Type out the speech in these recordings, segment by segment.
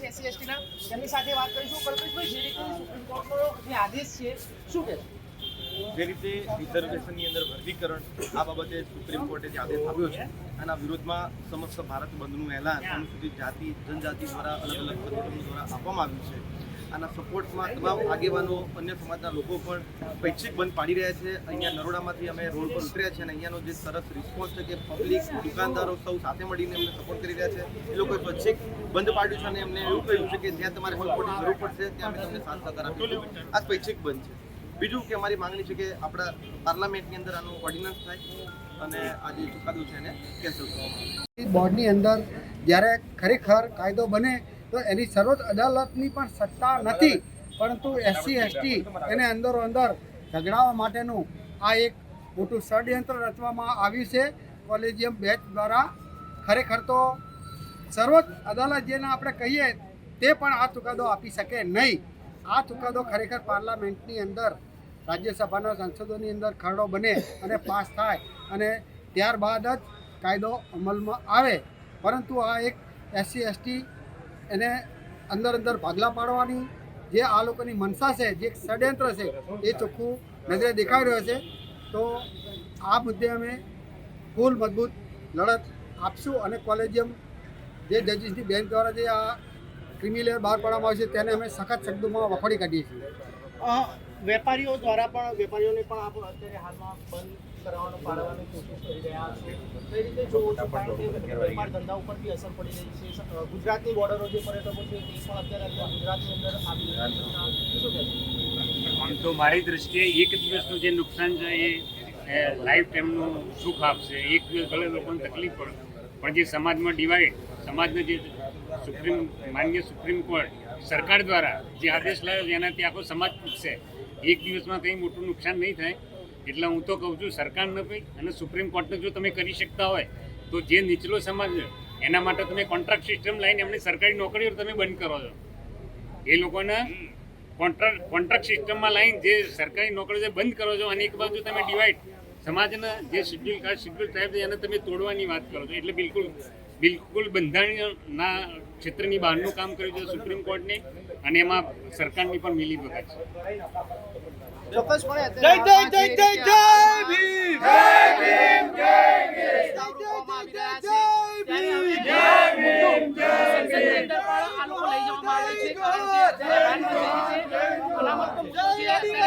SC એસટીના તેમની સાથે વાત કરીશું. કલ્પેશભાઈ જે રીતે સુપ્રીમ કોર્ટનો જે આદેશ છે શું કહેશો? જે રીતે રિઝર્વેશનની અંદર વર્ગીકરણ આ બાબતે સુપ્રીમ કોર્ટે જે આદેશ આપ્યો છે, આના વિરોધમાં સમસ્ત ભારત બંધનું એલાન અનુસૂચિત જાતિ, જનજાતિ દ્વારા અલગ અલગ સંગઠનો દ્વારા આપવામાં આવ્યું છે. આના સપોર્ટમાં તમામ આગેવાનો, અન્ય સમાજના લોકો પણ સ્વૈચ્છિક બંધ પાડી રહ્યા છે. અહીંયા નરોડામાંથી અમે રોડ પર ઉતર્યા છે અને અહીંયાનો જે સરસ રિસ્પોન્સ છે કે પબ્લિક દુકાનદારો સૌ સાથે મળીને અમને સપોર્ટ કરી રહ્યા છે. એ લોકોએ સ્વૈચ્છિક બંધ પાડ્યું છે અને એમને એવું કહ્યું છે કે જ્યાં તમારે સપોર્ટની જરૂર પડશે, ત્યાં અમે તમને સાથ સહકાર આ સ્વૈચ્છિક બંધ છે. બીજું કે અમારી માંગણી છે કે આપણા પાર્લામેન્ટની અંદર આનું ઓર્ડિનન્સ થાય અને આ જે ચુકાદો છે એને કેન્સલ કરવામાં બોર્ડની અંદર જ્યારે ખરેખર કાયદો બને, તો એની સર્વોચ્ચ અદાલતની પણ સત્તા નથી. પરંતુ એસસી એસટી એને અંદરો અંદર ઝઘડાવવા માટેનું આ એક મોટું ષડયંત્ર રચવામાં આવ્યું છે. કોલેજિયમ બેચ દ્વારા ખરેખર તો સર્વોચ્ચ અદાલત જેને આપણે કહીએ, તે પણ આ ચુકાદો આપી શકે નહીં. આ ચુકાદો ખરેખર પાર્લામેન્ટની અંદર, રાજ્યસભાના સાંસદોની અંદર ખરડો બને અને પાસ થાય અને ત્યારબાદ જ કાયદો અમલમાં આવે. પરંતુ આ એક એસસી, એસટી એને અંદર અંદર ભાગલા પાડવાની જે આ લોકોની મનસા છે, જે ષડયંત્ર છે, એ ચોખ્ખું નજરે દેખાઈ રહ્યો છે. તો આ મુદ્દે અમે ફૂલ મજબૂત લડત આપશું અને કોલેજિયમ જે જજીસની બેન્ચ દ્વારા જે આ ક્રિમિનલ બહાર પાડવામાં આવે છે તેને અમે સખત શબ્દોમાં વખોડી કાઢીએ છીએ. વેપારીઓ દ્વારા પણ વેપારીઓને પણ આપ અત્યારે હાલમાં બંધ કરાવવાનું પાડવાની કોશિશ કરી રહ્યા છો. કઈ રીતે જોવો છો? કારણ કે વેપાર ધંધા ઉપર બી અસર પડી રહી છે. ગુજરાતની બોર્ડરો જે પર્યટકો છે તે પણ અત્યારે ગુજરાતની અંદર આવી રહ્યા છે. શું કહેશો આમ તો મારી દ્રષ્ટિએ એક દિવસનું જે નુકસાન છે એ લાઈફ ટાઈમનું સુખ આપશે. એક દિવસ ભલે લોકોને તકલીફ પડે. પણ જે સમાજમાં ડિવાઈડ સમાજને જે સુપ્રીમ, માન્ય સુપ્રીમ કોર્ટ, સરકાર દ્વારા જે આદેશ લાવ્યો એનાથી આખો સમાજ તૂટશે. એક દિવસમાં કંઈ મોટું નુકસાન નહીં થાય. એટલે હું તો કહું છું, સરકારને ભાઈ અને સુપ્રીમ કોર્ટને જો તમે કરી શકતા હોય, તો જે નીચલો સમાજ એના માટે તમે કોન્ટ્રાક્ટ સિસ્ટમ લાવીને એમની સરકારી નોકરીઓ તમે બંધ કરો છો. એ લોકોને કોન્ટ્રાક્ટ કોન્ટ્રાક્ટ સિસ્ટમમાં લાવીને જે સરકારી નોકરીઓ છે, બંધ કરો છો. અને એક બાજુ તમે ડિવાઈડ સમાજના જે શેડ્યુલ કાસ્ટ શેડ્યુલ સાહેબ એને તમે તોડવાની વાત કરો છો. એટલે બિલકુલ બિલકુલ બંધારણના ક્ષેત્રની બહારનું કામ કર્યું છે સુપ્રીમ કોર્ટને અને એમાં સરકારની પણ મિલી ભગત છે.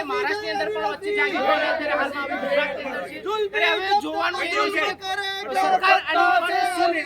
મહારાષ્ટ્રની અંદર પણ વચ્ચે હાલમાં. હવે જોવાનું એ છે સરકાર આની